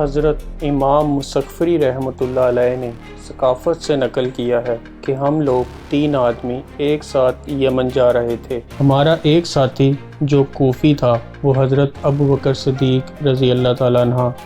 हज़रत इमाम मुसफ़री रहमतुल्लाह ने सकाफ़त से नकल किया है। कि हम लोग तीन आदमी एक साथ यमन जा रहे थे। हमारा एक साथी, जो कोफ़ी था, वो हज़रत अबू बकर सदीक रज़ी अल्लाह ताला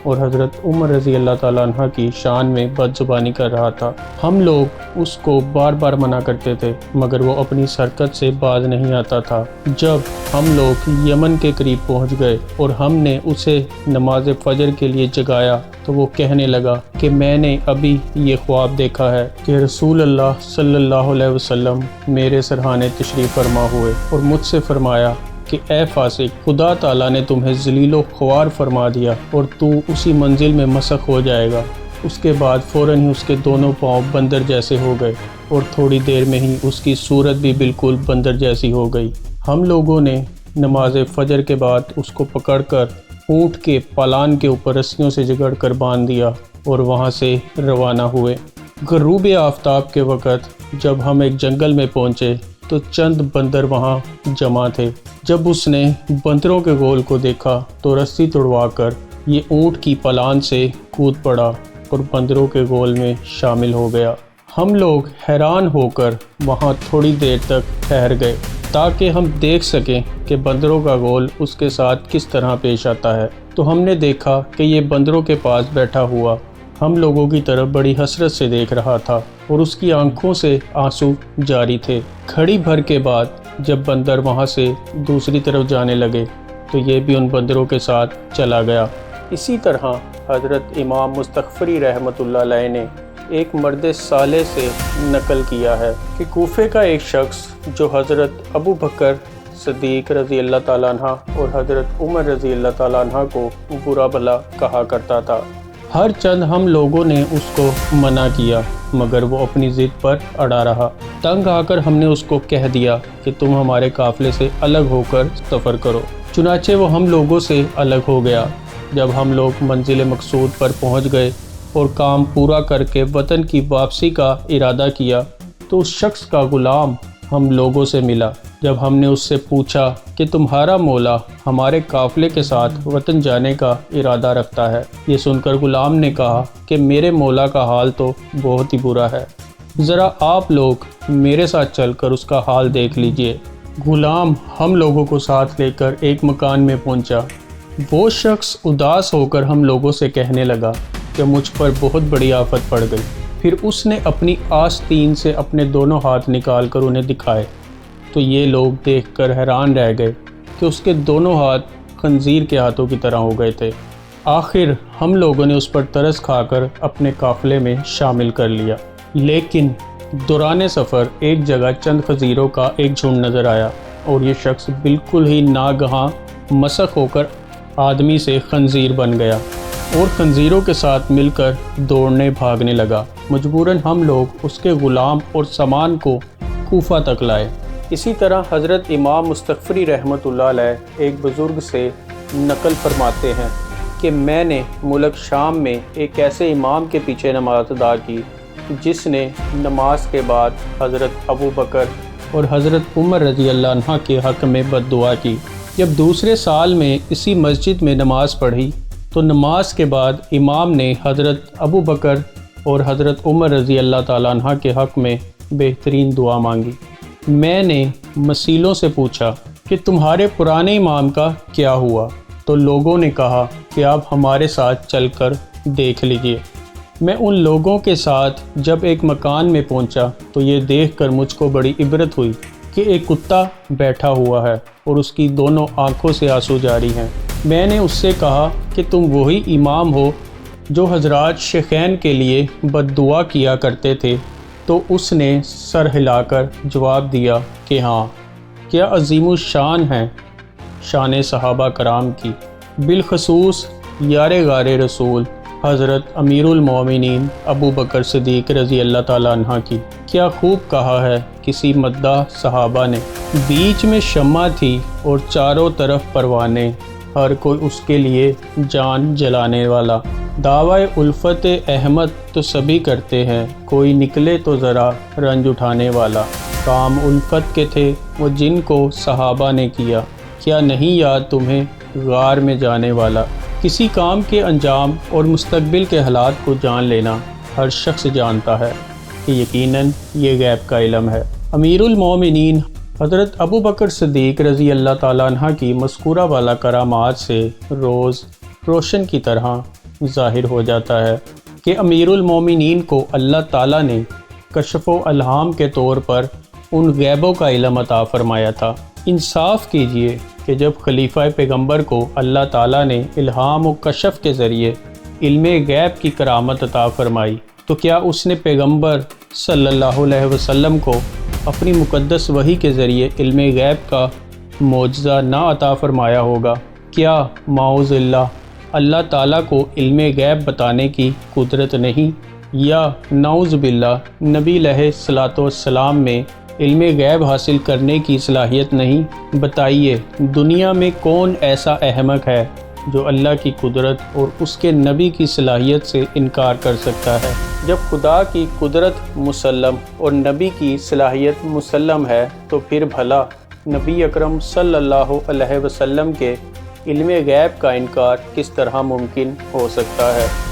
और हज़रत उमर रज़ी अल्लाह ताला की शान में बदजुबानी कर रहा था। हम लोग उसको बार बार मना करते थे, मगर वो अपनी सरकत से बाज नहीं आता था। जब हम लोग यमन के करीब पहुँच गए और हमने उसे नमाज़ फजर के लिए जगाया तो वो कहने लगा कि मैंने अभी ये ख्वाब देखा है कि रसूल अल्लाह सल्लल्लाहु अलैहि वसल्लम मेरे सरहाने तशरीफ़ फरमा हुए और मुझसे फरमाया कि ए फासिक, खुदा ताला ने तुम्हें जलीलो ख्वार फरमा दिया और तू उसी मंजिल में मसक हो जाएगा। उसके बाद फ़ौर ही उसके दोनों पाँव बंदर जैसे हो गए और थोड़ी देर में ही उसकी सूरत भी बिल्कुल बंदर जैसी हो गई। हम लोगों ने नमाज़ फजर के बाद उसको पकड़कर ऊँट के पालान के ऊपर रस्सियों से जगड़ कर बाँध दिया और वहाँ से रवाना हुए। गरूब आफ्ताब के वक़्त जब हम एक जंगल में पहुँचे तो चंद बंदर वहाँ जमा थे। जब उसने बंदरों के गोल को देखा तो रस्सी तोड़वा कर ये ऊँट की पलान से कूद पड़ा और बंदरों के गोल में शामिल हो गया। हम लोग हैरान होकर वहाँ थोड़ी देर तक ठहर गए। ताकि हम देख सकें कि बंदरों का गोल उसके साथ किस तरह पेश आता है। तो हमने देखा कि ये बंदरों के पास बैठा हुआ हम लोगों की तरफ़ बड़ी हसरत से देख रहा था और उसकी आँखों से आँसू जारी थे। खड़ी भर के बाद जब बंदर वहाँ से दूसरी तरफ़ जाने लगे तो ये भी उन बंदरों के साथ चला गया। इसी तरह हज़रत इमाम मुस्तफ़री रहमत ने एक मर्द साले से नकल किया है कि कोफे का एक शख्स, जो हज़रत अबू बकर सदीक रज़ी अल्लाह तह और हज़रत उमर रज़ी अल्लाह तह को बुरा भला कहा करता था। हर चंद हम लोगों ने उसको मना किया, मगर वो अपनी ज़िद पर अड़ा रहा। तंग आकर हमने उसको कह दिया कि तुम हमारे काफ़िले से अलग होकर सफ़र करो। चुनाचे वो हम लोगों से अलग हो गया। जब हम लोग मंजिल मकसूद पर पहुँच गए और काम पूरा करके वतन की वापसी का इरादा किया तो उस शख्स का ग़ुलाम हम लोगों से मिला। जब हमने उससे पूछा कि तुम्हारा मौला हमारे काफ़िले के साथ वतन जाने का इरादा रखता है, ये सुनकर गुलाम ने कहा कि मेरे मौला का हाल तो बहुत ही बुरा है। ज़रा आप लोग मेरे साथ चलकर उसका हाल देख लीजिए। गुलाम हम लोगों को साथ लेकर एक मकान में पहुँचा। वो शख्स उदास होकर हम लोगों से कहने लगा कि मुझ पर बहुत बड़ी आफत पड़ गई। फिर उसने अपनी आस्तीन से अपने दोनों हाथ निकाल कर उन्हें दिखाए। तो ये लोग देखकर हैरान रह गए कि उसके दोनों हाथ खंजीर के हाथों की तरह हो गए थे। आखिर हम लोगों ने उस पर तरस खाकर अपने काफ़िले में शामिल कर लिया। लेकिन दौरान सफ़र एक जगह चंद खजीरों का एक झुंड नज़र आया और ये शख्स बिल्कुल ही नागहाँ, मसक होकर आदमी से खंजीर बन गया। और खंजीरों के साथ मिलकर दौड़ने भागने लगा। मजबूरन हम लोग उसके ग़ुलाम और सामान को कोफा तक लाए। इसी तरह हज़रत इमाम मुस्तफ़री रहमत एक बुज़ुर्ग से नकल फरमाते हैं कि मैंने मुल्क शाम में एक ऐसे इमाम के पीछे नमाज़ अदा की, जिसने नमाज़ के बाद हज़रत अबू बकर और हज़रत उमर रज़ी अल्लाह के हक़ में बद की। जब दूसरे साल में इसी मस्जिद में नमाज़ पढ़ी तो नमाज़ के बाद इमाम ने हज़रत अबू बकर और हज़रत उमर रज़ी अल्लाह ताला के हक़ में बेहतरीन दुआ मांगी। मैंने मसीलों से पूछा कि तुम्हारे पुराने इमाम का क्या हुआ? तो लोगों ने कहा कि आप हमारे साथ चलकर देख लीजिए। मैं उन लोगों के साथ जब एक मकान में पहुँचा तो ये देखकर मुझको बड़ी इबरत हुई कि एक कुत्ता बैठा हुआ है और उसकी दोनों आँखों से आँसू जारी हैं। मैंने उससे कहा कि तुम वही इमाम हो जो हजरात शेखैन के लिए बद दुआ किया करते थे। तो उसने सर हिलाकर जवाब दिया कि हाँ क्या अजीम शान है, शान सहाबा कराम की। बिलखसूस यार गार रसूल हज़रत अमीरमिन अबू बकर सदीक रज़ी अल्लाह तह की। क्या खूब कहा है किसी मद्दा सहाबा ने। बीच में शम्मा थी और चारों तरफ़ परवाने हर कोई उसके लिए जान जलाने वाला। दावा उल्फत अहमद तो सभी करते हैं, कोई निकले तो ज़रा रंज उठाने वाला। काम उल्फत के थे, वो जिनको सहाबा ने किया। क्या नहीं याद तुम्हें, गार में जाने वाला। किसी काम के अंजाम और मुस्तबिल के हालात को जान लेना हर शख्स जानता है कि यकीनन ये गैब का इलम है। अमीरुल मोमिनीन हज़रत अबू बकर सदीक रज़ी अल्लाह अन्हा की मस्कूरा वाला करामात से रोज़ रोशन की तरह ज़ाहिर हो जाता है कि अमीरुल मोमिनीन को अल्लाह ताला ने कशफ़ अलहाम के तौर पर उन गैबों का इलम अता फ़रमाया था। इंसाफ कीजिए कि जब खलीफा पैगंबर को अल्लाह ताला ने इल्हाम व कशफ के ज़रिए इल्म गैब की करामत अता फ़रमाई तो क्या उसने पैगंबर सल्लल्लाहु अलैहि वसल्लम को अपनी मुकद्दस वही के ज़रिए इल्म गैब का मुआजा ना अता फ़रमाया होगा। क्या माउज़ल्ला अल्लाह ताला को इल्म गैब बताने की कुदरत नहीं? या नाउज़ बिल्ला नबी सलाम में इल्म गैब हासिल करने की सलाहियत नहीं? बताइए, दुनिया में कौन ऐसा अहमक है जो अल्लाह की कुदरत और उसके नबी की सलाहियत से इनकार कर सकता है। जब खुदा की कुदरत मुसलम और नबी की सलाहियत मुसलम है तो फिर भला नबी अकरम सल्लल्लाहु अलैहि वसल्लम के इल्म गैब का इनकार किस तरह मुमकिन हो सकता है?